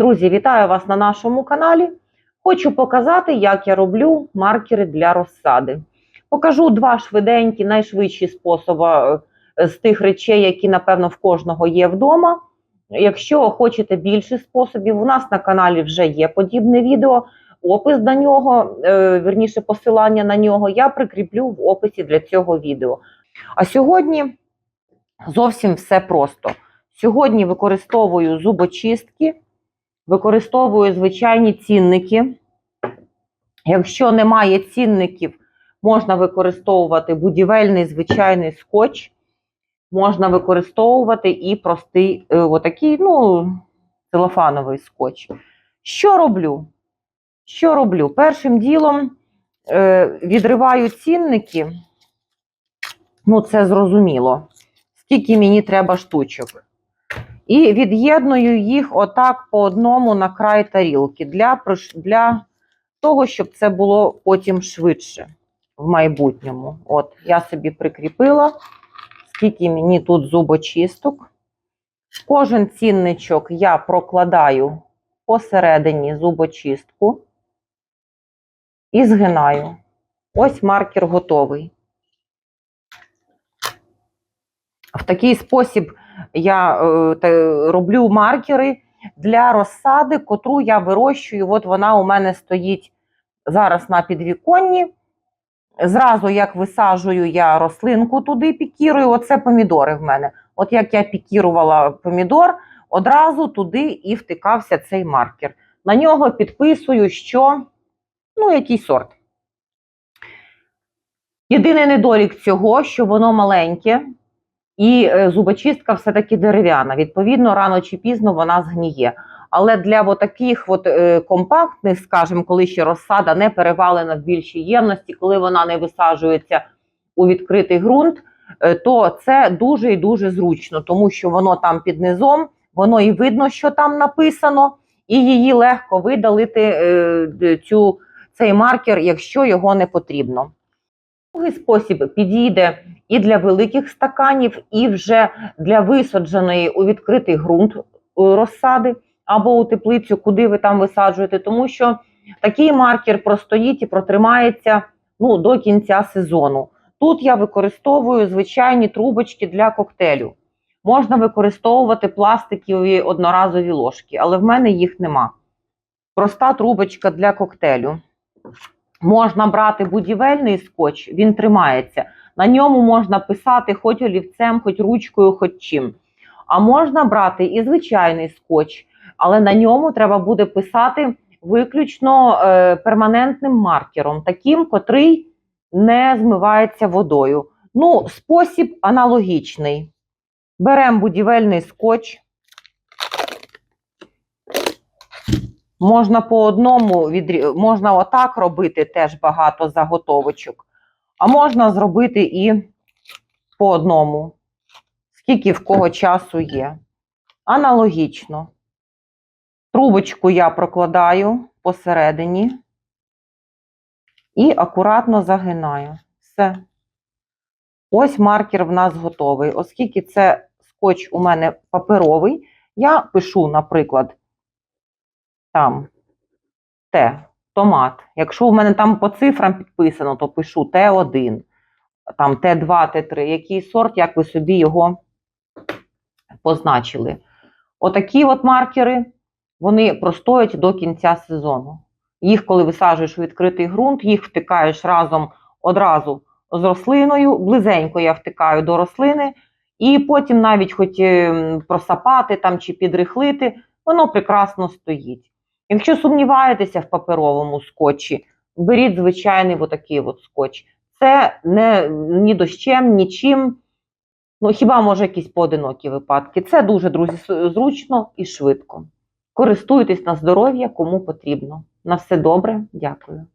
Друзі, вітаю вас на нашому каналі. Хочу показати, як я роблю маркери для розсади. Покажу два швиденькі, найшвидші способи е, з тих речей, які, напевно, в кожного є вдома. Якщо хочете більше способів, у нас на каналі вже є подібне відео. Опис до нього, е, вірніше, посилання на нього я прикріплю в описі для цього відео. А сьогодні зовсім все просто. Сьогодні використовую зубочистки, використовую звичайні цінники. Якщо немає цінників, можна використовувати будівельний звичайний скотч, можна використовувати і простий е, отакий, ну, целофановий скотч. Що роблю? Що роблю? Першим ділом е, відриваю цінники. Ну, це зрозуміло. Скільки мені треба штучок. І від'єдную їх отак по одному на край тарілки для, для того, щоб це було потім швидше в майбутньому. От, я собі прикріпила, скільки мені тут зубочисток. Кожен цінничок я прокладаю посередині зубочистку і згинаю. Ось маркер готовий. В такий спосіб я е, роблю маркери для розсади, котру я вирощую. От вона у мене стоїть зараз на підвіконні. Зразу, як висаджую я рослинку туди пікірую, оце помідори в мене. От як я пікірувала помідор, одразу туди і втикався цей маркер. На нього підписую, що ну, який сорт. Єдиний недолік цього, що воно маленьке, і е, зубочистка все-таки дерев'яна. Відповідно, рано чи пізно вона згніє. Але для таких от, е, компактних, скажімо, коли ще розсада не перевалена в більшій ємності, коли вона не висаджується у відкритий ґрунт, е, то це дуже і дуже зручно, тому що воно там під низом, воно і видно, що там написано, і її легко видалити цю, цей маркер, якщо його не потрібно. Другий спосіб підійде і для великих стаканів, і вже для висадженої у відкритий ґрунт е, розсади або у теплицю, куди ви там висаджуєте, тому що такий маркер простоїть і протримається ну, до кінця сезону. Тут я використовую звичайні трубочки для коктейлю. Можна використовувати пластикові одноразові ложки, але в мене їх нема. Проста трубочка для коктейлю. Можна брати будівельний скотч, він тримається. На ньому можна писати хоч олівцем, хоч ручкою, хоч чим. А можна брати і звичайний скотч, але на ньому треба буде писати виключно е, перманентним маркером, таким, котрий не змивається водою. Ну, спосіб аналогічний. Беремо будівельний скотч. Можна по одному відрі... можна отак робити теж багато заготовочок, а можна зробити і по одному, скільки в кого часу є. Аналогічно. Трубочку я прокладаю посередині і акуратно загинаю. Все. Ось маркер в нас готовий. Оскільки це скотч у мене паперовий, я пишу, наприклад, там Т, томат. Якщо у мене там по цифрам підписано, то пишу Т1, там Т2, Т3, який сорт, як ви собі його позначили. Отакі от маркери, вони простоять до кінця сезону. Їх, коли висаджуєш у відкритий ґрунт, їх втикаєш разом одразу з рослиною, близенько я втикаю до рослини, і потім навіть хоч ем, просапати там чи підрихлити, воно прекрасно стоїть. Якщо сумніваєтеся в паперовому скотчі, беріть звичайний отакий от скотч. Це не ні дощем, нічим. Ну, хіба може якісь поодинокі випадки. Це дуже, друзі, зручно і швидко. Користуйтесь на здоров'я, кому потрібно. На все добре, дякую.